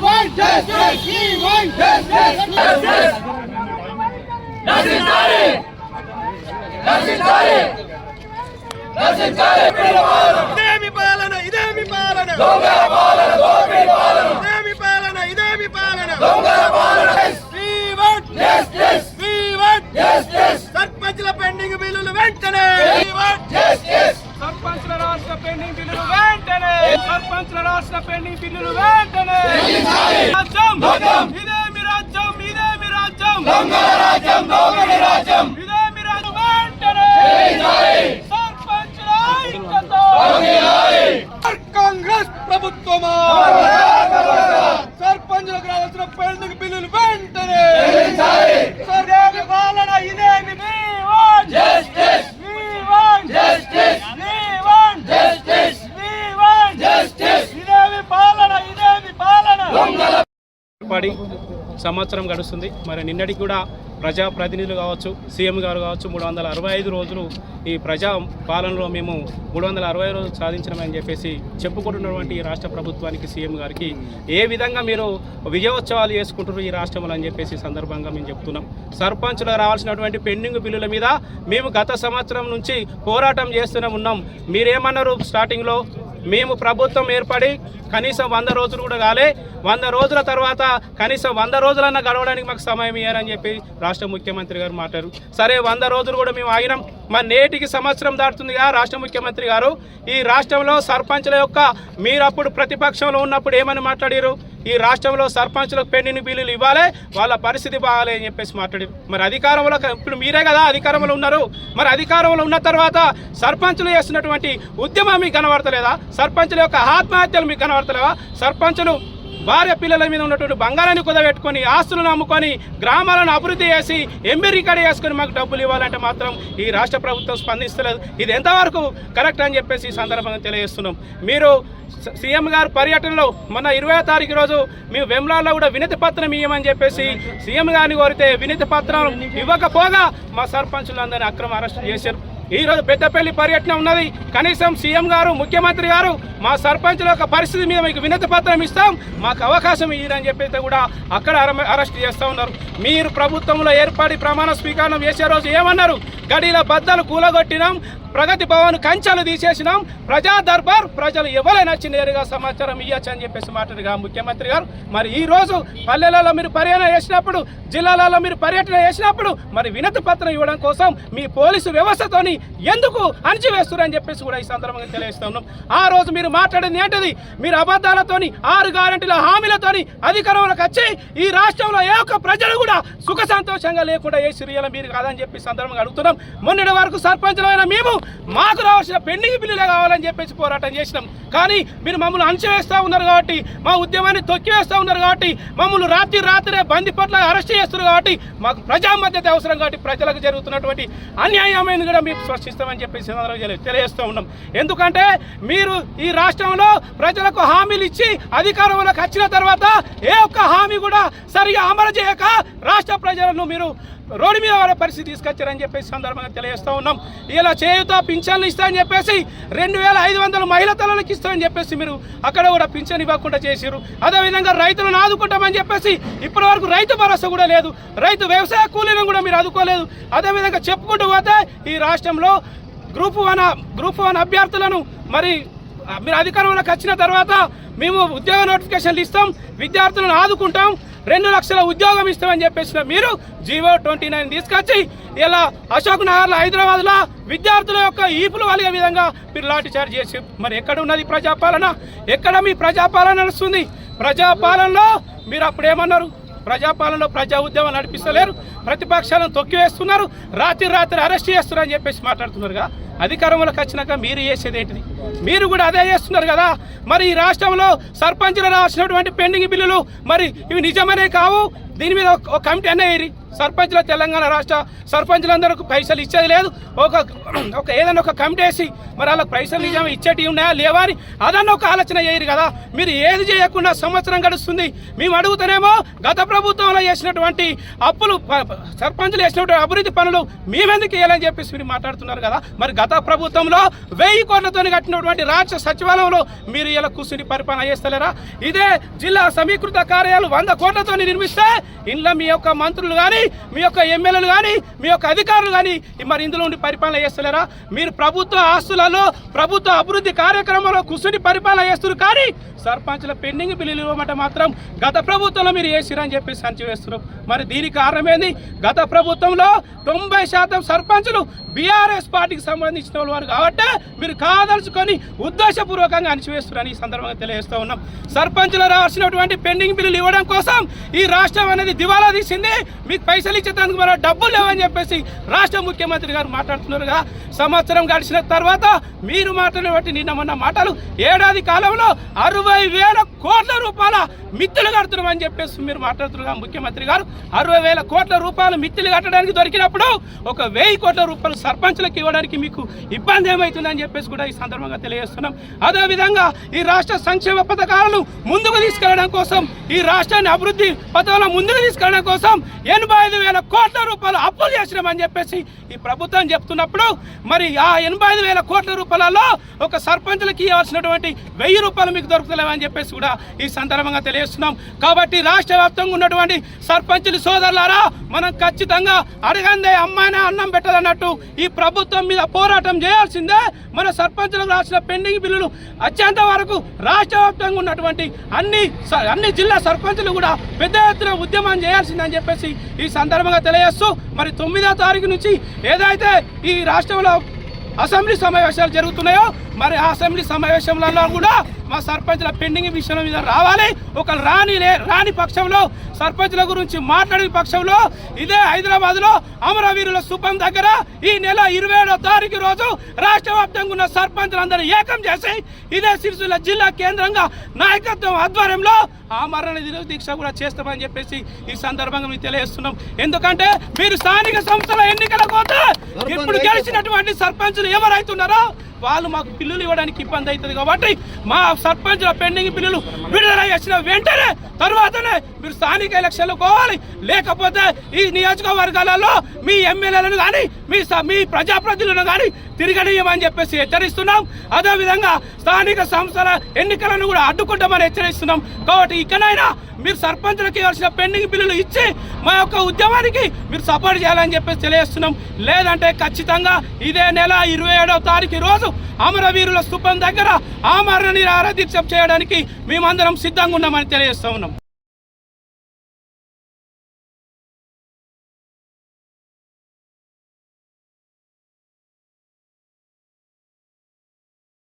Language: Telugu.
want justice! ఇదేమి పాలన ఇదేమి పాలన ఇదేమి పాలన ఇదేమి పాలన We want justice! We want justice! సర్పంచ్ల పెండింగ్ బిల్లులు వెంటనే We want justice! సర్పంచ్ల రాష్ట్ర పెండింగ్ బిల్లులు వెంటనే సర్పంచ్ల రాష్ట్ర పెండింగ్ బిల్లులు వెంటనే! రాజ్యం! ఇదేమి రాజ్యం! ఇదేమి రాజ్యం! రాజ్యం! రాజ్యం! ఇదేమి రాజ్యం! వెంటనే! సర్పంచ్ల కాంగ్రెస్ ప్రభుత్వమా సర్పంచులకు రావాల్సిన పెండింగ్ బిల్లులు వెంటనే ఇదేమి పాలన ఇదేమి We want justice. We want justice. We want justice. We want justice. ఇదేమి పాలన ఇదేమి పాలన పడి సంవత్సరం గడుస్తుంది. మరి నిన్నటికి కూడా ప్రజాప్రతినిధులు కావచ్చు సీఎం గారు కావచ్చు మూడు వందల అరవై ఐదు రోజులు ఈ ప్రజా పాలనలో మేము మూడు వందల అరవై రోజులు సాధించడమని చెప్పేసి చెప్పుకుంటున్నటువంటి ఈ రాష్ట్ర ప్రభుత్వానికి సీఎం గారికి ఏ విధంగా మీరు విజయోత్సవాలు చేసుకుంటున్నారు ఈ రాష్ట్రంలో అని చెప్పేసి సందర్భంగా మేము చెప్తున్నాం. సర్పంచ్లో రావాల్సినటువంటి పెండింగ్ బిల్లుల మీద మేము గత సంవత్సరం నుంచి పోరాటం చేస్తూనే ఉన్నాం. మీరేమన్నారు స్టార్టింగ్లో మేము ప్రభుత్వం ఏర్పడి కనీసం వంద రోజులు కూడా కాలే. వంద రోజుల తర్వాత కనీసం వంద రోజులన్నా గడవడానికి మాకు సమయం ఇయ్యారని చెప్పి రాష్ట్ర ముఖ్యమంత్రి గారు మాట్లాడారు. సరే వంద రోజులు కూడా మేము ఆగినాం. మరి నేటికి సంవత్సరం దాటుతుందిగా రాష్ట్ర ముఖ్యమంత్రి గారు. ఈ రాష్ట్రంలో సర్పంచ్ల యొక్క మీరు అప్పుడు ప్రతిపక్షంలో ఉన్నప్పుడు ఏమని మాట్లాడారు ఈ రాష్ట్రంలో సర్పంచులకు పెండిని బిల్లులు ఇవ్వాలి వాళ్ళ పరిస్థితి బాగాలే అని చెప్పేసి మాట్లాడి మరి అధికారంలో ఇప్పుడు మీరే కదా అధికారంలో ఉన్నారు. మరి అధికారంలో ఉన్న తర్వాత సర్పంచులు చేస్తున్నటువంటి ఉద్యమం మీకు కనబడతలేదా? సర్పంచుల యొక్క ఆత్మహత్యలు మీకు కనబడతలేవా? సర్పంచులు భార్య పిల్లల మీద ఉన్నటువంటి బంగారాన్ని కుదబెట్టుకొని ఆస్తులను అమ్ముకొని గ్రామాలను అభివృద్ధి చేసి ఎంబీ రికార్డు చేసుకొని మాకు డబ్బులు ఇవ్వాలంటే మాత్రం ఈ రాష్ట్ర ప్రభుత్వం స్పందిస్తలేదు. ఇది ఎంతవరకు కరెక్ట్ అని చెప్పేసి ఈ సందర్భంగా తెలియజేస్తున్నాం. మీరు సీఎం గారు పర్యటనలో మొన్న ఇరవై తారీఖు రోజు మేము వెమ్లాల్లో కూడా వినతి పత్రం ఇవ్వమని చెప్పేసి సీఎం గారిని కోరితే వినతి పత్రం ఇవ్వకపోగా మా సర్పంచులందరినీ అక్రమ అరెస్ట్ చేశారు. ఈ రోజు పెద్దపల్లి పర్యటన ఉన్నది. కనీసం సీఎం గారు ముఖ్యమంత్రి గారు మా సర్పంచుల యొక్క పరిస్థితి మీద మీకు వినతి పత్రం ఇస్తాం. మాకు అవకాశం ఇదని చెప్పి కూడా అక్కడ అరెస్ట్ చేస్తూ ఉన్నారు. మీరు ప్రభుత్వంలో ఏర్పడి ప్రమాణ స్వీకారం చేసే రోజు ఏమన్నారు? గడిల బద్దలు కూలగొట్టినాం ప్రగతి భవన్ కంచెలు తీసేసినాం ప్రజా దర్బార్ ప్రజలు ఎవరైనా వచ్చి నేరుగా సమాచారం ఇవ్వచ్చు అని చెప్పేసి మాట్లాడుగా ముఖ్యమంత్రి గారు. మరి ఈ రోజు పల్లెలలో మీరు పర్యటన చేసినప్పుడు జిల్లాలలో మీరు పర్యటన చేసినప్పుడు మరి వినతి పత్రం ఇవ్వడం కోసం మీ పోలీసు వ్యవస్థతోని ఎందుకు అణిచివేస్తున్నారని చెప్పేసి కూడా ఈ సందర్భంగా తెలియజేస్తున్నాం ఆ రోజు మీరు మాట్లాడింది ఏంటది? మీరు అబద్ధాలతోని ఆరు గ్యారంటీల హామీలతోని అధికారంలోకి వచ్చి ఈ రాష్ట్రంలో ఏ ఒక్క ప్రజలు కూడా సుఖ సంతోషంగా లేకుండా ఏ సిరియల మీరు కాదని చెప్పి సందర్భంగా అడుగుతున్నాం. మొన్నటి వరకు సర్పంచులమైన మేము మాకు రావాల్సిన పెండింగ్ బిల్లులే కావాలని చెప్పేసి పోరాటం చేసినాం. కానీ మీరు మమ్మల్ని అణచివేస్తూ ఉన్నారు కాబట్టి మా ఉద్యమాన్ని తొక్కివేస్తూ ఉన్నారు కాబట్టి మమ్మల్ని రాత్రి రాత్రే బంది పట్ల అరెస్ట్ చేస్తున్నారు కాబట్టి మాకు ప్రజా మద్దతు అవసరం కాబట్టి ప్రజలకు జరుగుతున్నటువంటి అన్యాయమైన కూడా మేము స్పష్టిస్తామని చెప్పేసి తెలియజేస్తూ ఉన్నాం. ఎందుకంటే మీరు ఈ రాష్ట్రంలో ప్రజలకు హామీలు ఇచ్చి అధికారంలోకి వచ్చిన తర్వాత ఏ ఒక్క హామీ కూడా సరిగా అమలు చేయక రాష్ట్ర ప్రజలను మీరు రోడ్డు మీద వాడే పరిస్థితి తీసుకొచ్చారని చెప్పేసి సందర్భంగా తెలియజేస్తూ ఉన్నాం. ఇలా చేయుత పింఛన్లు ఇస్తామని చెప్పేసి రెండు వేల ఐదు వందల మహిళ తల్లులకు ఇస్తామని చెప్పేసి మీరు అక్కడ కూడా పింఛన్ ఇవ్వకుండా చేశారు అదేవిధంగా రైతులను ఆదుకుంటామని చెప్పేసి ఇప్పటి వరకు రైతు భరోసా కూడా లేదు. రైతు వ్యవసాయ కూలీలను కూడా మీరు ఆదుకోలేదు. అదేవిధంగా చెప్పుకుంటూ పోతే ఈ రాష్ట్రంలో గ్రూప్ వన్ గ్రూప్ వన్ అభ్యర్థులను మరి మీరు అధికారంలోకి వచ్చిన తర్వాత మేము ఉద్యోగ నోటిఫికేషన్లు ఇస్తాం విద్యార్థులను ఆదుకుంటాం. రెండు లక్షల ఉద్యోగం ఇస్తామని చెప్పేసిన మీరు జీవో ట్వంటీ నైన్ తీసుకొచ్చి ఇలా అశోక్ నగర్లో హైదరాబాద్లో విద్యార్థుల యొక్క ఈపులు వలిగే విధంగా మీరు లాఠీ చార్జ్ చేసి మరి ఎక్కడ ఉన్నది ప్రజాపాలన? ఎక్కడ మీ ప్రజాపాలన నడుస్తుంది? ప్రజాపాలనలో మీరు అప్పుడు ఏమన్నారు? ప్రజాపాలనలో ప్రజా ఉద్యమం నడిపిస్తలేరు. ప్రతిపక్షాలను తొక్కివేస్తున్నారు. రాత్రి రాత్రి అరెస్ట్ చేస్తున్నారు అని చెప్పేసి మాట్లాడుతున్నారుగా. అధికారంలోకి వచ్చినాక మీరు చేసేది ఏంటిది? మీరు కూడా అదే చేస్తున్నారు కదా. మరి ఈ రాష్ట్రంలో సర్పంచులు రాసినటువంటి పెండింగ్ బిల్లులు మరి ఇవి నిజమనే కావు. దీని మీద ఒక- కమిటీ అనేది సర్పంచ్ల తెలంగాణ రాష్ట్ర సర్పంచులందరూ పైసలు ఇచ్చేది లేదు. ఒక ఒక ఏదైనా ఒక కమిటీ వేసి మరి వాళ్ళకి పైసలు నిజమే ఇచ్చేటివి ఉన్నాయా లేవా అని అదన్న ఒక ఆలోచన చేయరు కదా. మీరు ఏది చేయకుండా సంవత్సరం గడుస్తుంది. మేము అడుగుతానేమో గత ప్రభుత్వంలో చేసినటువంటి అప్పులు సర్పంచులు వేసినటువంటి అభివృద్ధి పనులు మేమెందుకు వేయాలని చెప్పేసి మీరు మాట్లాడుతున్నారు కదా. మరి గత ప్రభుత్వంలో వెయ్యి కోట్లతో కట్టినటువంటి రాష్ట్ర సచివాలయంలో మీరు ఇలా కూర్చుని పరిపాలన చేస్తలేరా? ఇదే జిల్లా సమీకృత కార్యాలు వంద కోట్లతో నిర్మిస్తే ఇంట్లో మీ యొక్క మంత్రులు కానీ మీ యొక్క ఎమ్మెల్యేలు కానీ మీ యొక్క అధికారులు కానీ మరి ఇందులో ఉండి పరిపాలన చేస్తలేరా? మీరు ప్రభుత్వ ఆస్తులలో ప్రభుత్వ అభివృద్ధి కార్యక్రమంలో కూర్చుని పరిపాలన చేస్తున్నారు కానీ సర్పంచుల పెండింగ్ బిల్లులు ఇవ్వమంటే మాత్రం గత ప్రభుత్వంలో మీరు వేసిరని చెప్పేసి సంచి వేస్తున్నారు. మరి దీనికి కారణం ఏంది? గత ప్రభుత్వంలో తొంభై శాతం సర్పంచులు బీఆర్ఎస్ పార్టీకి సంబంధించిన వారు కాబట్టి మీరు కాదలుచుకొని ఉద్దేశపూర్వకంగా అణిచివేస్తున్నారని ఈ సందర్భంగా తెలియజేస్తూ ఉన్నాం. సర్పంచులు రావాల్సినటువంటి పెండింగ్ బిల్లులు ఇవ్వడం కోసం ఈ రాష్ట్రం అనేది దివాలా తీసింది. మీకు పైసలు ఇచ్చేందుకు మన డబ్బులు లేవని చెప్పేసి రాష్ట్ర ముఖ్యమంత్రి గారు మాట్లాడుతున్నారుగా. సంవత్సరం గడిచిన తర్వాత మీరు మాట్లాడిన నిన్న మొన్న మాటలు ఏడాది కాలంలో అరవై వేల కోట్ల రూపాయల మిత్తులు కడుతున్నామని చెప్పేసి మీరు మాట్లాడుతున్నారు. ముఖ్యమంత్రి గారు అరవై వేల కోట్ల రూపాయలు మిత్తులు కట్టడానికి దొరికినప్పుడు ఒక వెయ్యి కోట్ల రూపాయలు సర్పంచులకు ఇవ్వడానికి మీకు ఇబ్బంది ఏమవుతుందని చెప్పేసి కూడా ఈ సందర్భంగా తెలియజేస్తున్నాం. అదేవిధంగా ఈ రాష్ట్ర సంక్షేమ పథకాలను ముందుకు తీసుకెళ్ళడం కోసం ఈ రాష్ట్రాన్ని అభివృద్ధి పథకంలో ముందుకు తీసుకెళ్ళడం కోసం ఎనభై ఐదు వేల కోట్ల రూపాయలు అప్పులు చేసినామని చెప్పేసి ఈ ప్రభుత్వం చెప్తున్నప్పుడు మరి ఆ ఎనభై ఐదు వేల కోట్ల రూపాయలలో ఒక సర్పంచ్లకి ఇవ్వాల్సినటువంటి వెయ్యి రూపాయలు మీకు దొరుకుతలేవని చెప్పేసి కూడా ఈ సందర్భంగా తెలియజేస్తున్నాం. కాబట్టి రాష్ట్ర వ్యాప్తంగా ఉన్నటువంటి సర్పంచులు సోదరులారా మనం ఖచ్చితంగా అడగందే అమ్మాయినే అన్నం పెట్టదన్నట్టు ఈ ప్రభుత్వం మీద పోరాటం చేయాల్సిందే. మన సర్పంచులకు రాసిన పెండింగ్ బిల్లులు వచ్చేంత వరకు రాష్ట్ర వ్యాప్తంగా ఉన్నటువంటి అన్ని స- అన్ని జిల్లా సర్పంచులు కూడా పెద్ద ఎత్తున ఉద్యమం చేయాల్సిందని చెప్పేసి ఈ సందర్భంగా తెలియజేస్తూ మరి తొమ్మిదో తారీఖు నుంచి ఏదైతే ఈ రాష్ట్రంలో అసెంబ్లీ సమావేశాలు జరుగుతున్నాయో మరి ఆ అసెంబ్లీ సమావేశంలో కూడా మా సర్పంచుల పెండింగ్ విషయం మీద రావాలి. ఒక రాని లే- రాని పక్షంలో సర్పంచుల గురించి మాట్లాడిన పక్షంలో ఇదే హైదరాబాద్లో అమరవీరుల స్థూపం దగ్గర ఈ నెల ఇరవై ఏడో తారీఖు రోజు రాష్ట్ర వ్యాప్తంగా ఉన్న సర్పంచులందరూ ఏకం చేసి ఇదే సిరిసిల్ల జిల్లా కేంద్రంగా నాయకత్వం ఆధ్వర్యంలో ఆ మరణ నిరో దీక్ష కూడా చేస్తామని చెప్పేసి ఈ సందర్భంగా మీకు తెలియజేస్తున్నాం. ఎందుకంటే మీరు స్థానిక సంస్థల ఎన్నికల పోతే ఇప్పుడు గెలిచినటువంటి సర్పంచులు ఎవరైతున్నారో వాళ్ళు మాకు బిల్లులు ఇవ్వడానికి ఇబ్బంది అవుతుంది కాబట్టి మా సర్పంచ్ పెండింగ్ బిల్లులు విడుదల చేసిన వెంటనే తర్వాతనే మీరు స్థానిక ఎలక్షన్లు పోవాలి. లేకపోతే ఈ నియోజకవర్గాలలో మీ ఎమ్మెల్యేలను కానీ మీ స- మీ ప్రజాప్రతినిధులను కానీ తిరగనీయమని చెప్పేసి హెచ్చరిస్తున్నాం. అదేవిధంగా స్థానిక సంస్థల ఎన్నికలను కూడా అడ్డుకుంటామని హెచ్చరిస్తున్నాం. కాబట్టి ఇకనైనా మీరు సర్పంచులకు ఇవ్వాల్సిన పెండింగ్ బిల్లులు ఇచ్చి మా యొక్క ఉద్యమానికి మీరు సపోర్ట్ చేయాలని చెప్పేసి తెలియజేస్తున్నాం. లేదంటే ఖచ్చితంగా ఇదే నెల ఇరవై ఏడవ తారీఖు రోజు అమరవీరుల స్థూపం దగ్గర ఆమరణ నిరాహార దీక్ష చేయడానికి మేమందరం సిద్ధంగా ఉన్నామని తెలియజేస్తా ఉన్నాం.